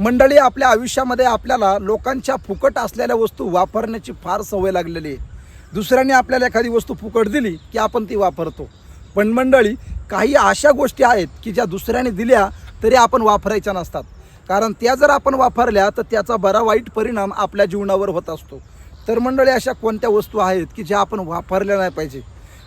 मंडळी आपल्या आयुष्यामध्ये आपल्याला लोकांच्या फुकट असलेल्या वस्तू वापरण्याची फार सवय लागलेली आहे. दुसऱ्याने आपल्याला एखादी वस्तू फुकट दिली की आपण ती वापरतो. पण मंडळी काही अशा गोष्टी आहेत की ज्या दुसऱ्याने दिल्या तरी आपण वापरायच्या नसतात. कारण त्या जर आपण वापरल्या तर त्याचा बरा वाईट परिणाम आपल्या जीवनावर होत असतो. तर मंडळी अशा कोणत्या वस्तू आहेत की ज्या आपण वापरल्या नाही पाहिजे?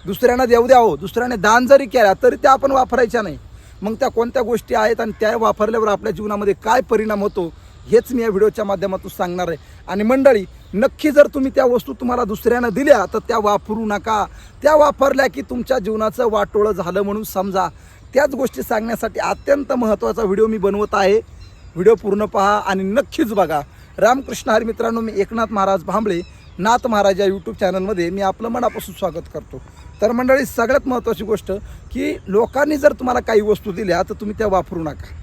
दुसऱ्यांना देऊ द्यावं हो. दुसऱ्याने दान जरी केल्या तरी त्या आपण वापरायच्या नाही. मग त्या कोणत्या गोष्टी आहेत आणि त्या वापरल्यावर आपल्या जीवनामध्ये काय परिणाम होतो हेच मी या व्हिडिओच्या माध्यमातून सांगणार आहे. आणि मंडळी नक्की जर तुम्ही त्या वस्तू तुम्हाला दुसऱ्यानं दिल्या तर त्या वापरू नका. त्या वापरल्या की तुमच्या जीवनाचं वाटोळं झालं म्हणून समजा. त्याच गोष्टी सांगण्यासाठी अत्यंत महत्त्वाचा व्हिडिओ मी बनवत आहे. व्हिडिओ पूर्ण पहा आणि नक्कीच बघा. रामकृष्ण हरी मित्रांनो मी एकनाथ महाराज भांबळे. नाथ महाराज या यूट्यूब चॅनलमध्ये मी आपलं मनापासून स्वागत करतो. तर मंडळी सगळ्यात महत्त्वाची गोष्ट की लोकांनी जर तुम्हाला काही वस्तू दिल्या तर तुम्ही त्या वापरू नका.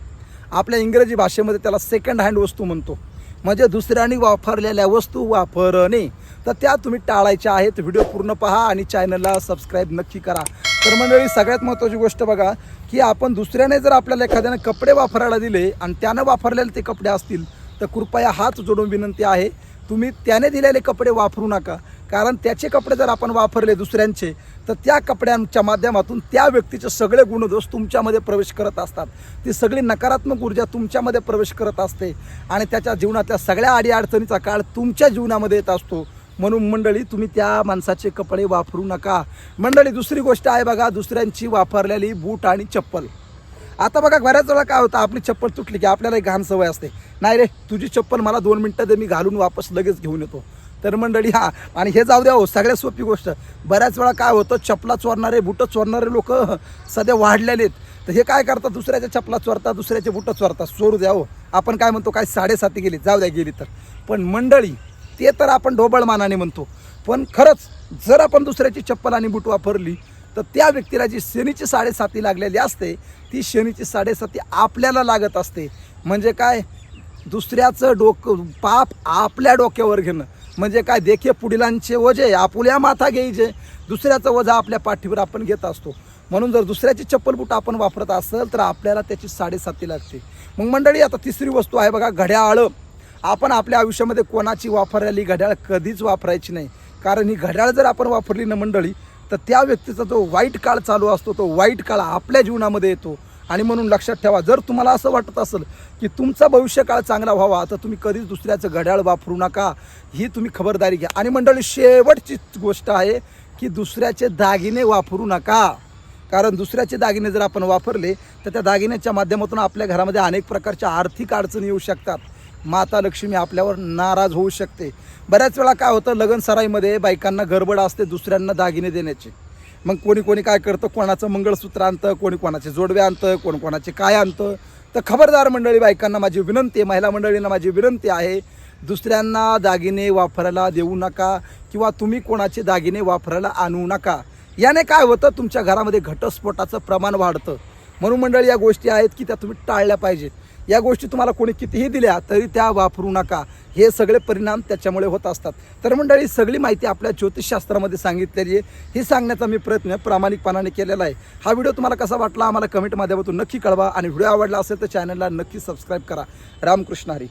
आपल्या इंग्रजी भाषेमध्ये त्याला सेकंड हँड वस्तू म्हणतो. म्हणजे दुसऱ्यांनी वापरलेल्या वस्तू वापरणे. तर त्या तुम्ही टाळायच्या आहेत. व्हिडिओ पूर्ण पहा आणि चॅनलला सबस्क्राईब नक्की करा. तर मंडळी सगळ्यात महत्त्वाची गोष्ट बघा की आपण दुसऱ्याने जर आपल्याला एखाद्याने कपडे वापरायला दिले आणि त्यानं वापरलेले ते कपडे असतील तर कृपया हात जोडून विनंती आहे तुम्ही त्याने दिलेले कपडे वापरू नका. कारण त्याचे कपडे जर आपण वापरले दुसऱ्यांचे तर त्या कपड्यांच्या माध्यमातून त्या व्यक्तीचे सगळे गुणदोष तुमच्यामध्ये प्रवेश करत असतात. ती सगळी नकारात्मक ऊर्जा तुमच्यामध्ये प्रवेश करत असते आणि त्याच्या जीवनातल्या सगळ्या अडीअडचणीचा काळ तुमच्या जीवनामध्ये येत असतो. म्हणून मंडळी तुम्ही त्या माणसाचे कपडे वापरू नका. मंडळी दुसरी गोष्ट आहे बघा दुसऱ्यांची वापरलेली बूट आणि चप्पल. आता बघा बऱ्याच वेळा काय होतं आपली चप्पल तुटली की आपल्याला एक घाण सवय असते. नाही रे तुझी चप्पल मला दोन मिनटं दे मी घालून वापस लगेच घेऊन येतो. तर मंडळी हा आणि हे जाऊ द्या हो सगळ्यात सोपी गोष्ट. बऱ्याच वेळा काय होतं चपला चोरणारे बुटं चोरणारे लोक सध्या वाढलेले आहेत. तर हे काय करतात दुसऱ्याच्या चपला चोरतात दुसऱ्याचे बुटं चोरतात. चोरू द्या हो. आपण काय म्हणतो काय साडेसाती गेली जाऊ द्या गेली तर. पण मंडळी ते तर आपण ढोबळ मानाने म्हणतो. पण खरंच जर आपण दुसऱ्याची चप्पल आणि बूट वापरली तर त्या व्यक्तीला जी शनीची साडेसाती लागलेली असते ती शनीची साडेसाती आपल्याला लागत असते. म्हणजे काय? दुसऱ्याचं डोकं पाप आपल्या डोक्यावर घेणं. म्हणजे काय? देखे पुढीलांचे वजे आपुल्या माथा घ्यायचे. दुसऱ्याचं वजा आपल्या पाठीवर आपण घेत असतो. म्हणून जर दुसऱ्याची चप्पल बूट आपण वापरत असेल तर आपल्याला त्याची साडेसाती लागते. मग मंडळी आता तिसरी वस्तू आहे बघा घड्याळ. आपण आपल्या आयुष्यामध्ये कोणाची वापरलेली घड्याळ कधीच वापरायची नाही. कारण ही घड्याळ जर आपण वापरली ना मंडळी तर त्या व्यक्तीचा जो वाईट काळ चालू असतो तो वाईट काळ आपल्या जीवनामध्ये येतो. आणि म्हणून लक्षात ठेवा जर तुम्हाला असं वाटत असेल की तुमचा भविष्यकाळ चांगला व्हावा तर तुम्ही कधीच दुसऱ्याचं घड्याळ वापरू नका. ही तुम्ही खबरदारी घ्या. आणि मंडळी शेवटची गोष्ट आहे की दुसऱ्याचे दागिने वापरू नका. कारण दुसऱ्याचे दागिने जर आपण वापरले तर त्या दागिन्याच्या माध्यमातून आपल्या घरामध्ये अनेक प्रकारच्या आर्थिक अडचणी येऊ शकतात. माता लक्ष्मी आपल्यावर नाराज होऊ शकते. बऱ्याच वेळा काय होतं लगन सराईमध्ये बायकांना गडबड असते दुसऱ्यांना दागिने देण्याची. मग कोणी कोणी काय करतं कोणाचं मंगळसूत्र आणतं कोणी कोणाचे जोडवे आणतं कोण कोणाचे काय आणतं. तर खबरदार मंडळी बायकांना माझी विनंती आहे महिला मंडळींना माझी विनंती आहे दुसऱ्यांना दागिने वापरायला देऊ नका किंवा तुम्ही कोणाचे दागिने वापरायला आणू नका. याने काय होतं तुमच्या घरामध्ये घटस्फोटाचं प्रमाण वाढतं. म्हणून मंडळी या गोष्टी आहेत की त्या तुम्ही टाळल्या पाहिजेत. या गोष्टी तुम्हाला कोणी कितीही दिल्या तरी त्या वापरू नका. हे सगळे परिणाम त्याच्यामुळे होत असतात. तर मंडळी सगळी माहिती आपल्या ज्योतिषशास्त्रामध्ये सांगितलेली आहे. ही सांगण्याचा मी प्रयत्न प्रामाणिकपणाने केलेला आहे. हा व्हिडिओ तुम्हाला कसा वाटला आम्हाला कमेंट माध्यमातून नक्की कळवा आणि व्हिडिओ आवडला असेल तर चॅनलला नक्की सबस्क्राईब करा. रामकृष्ण हरी.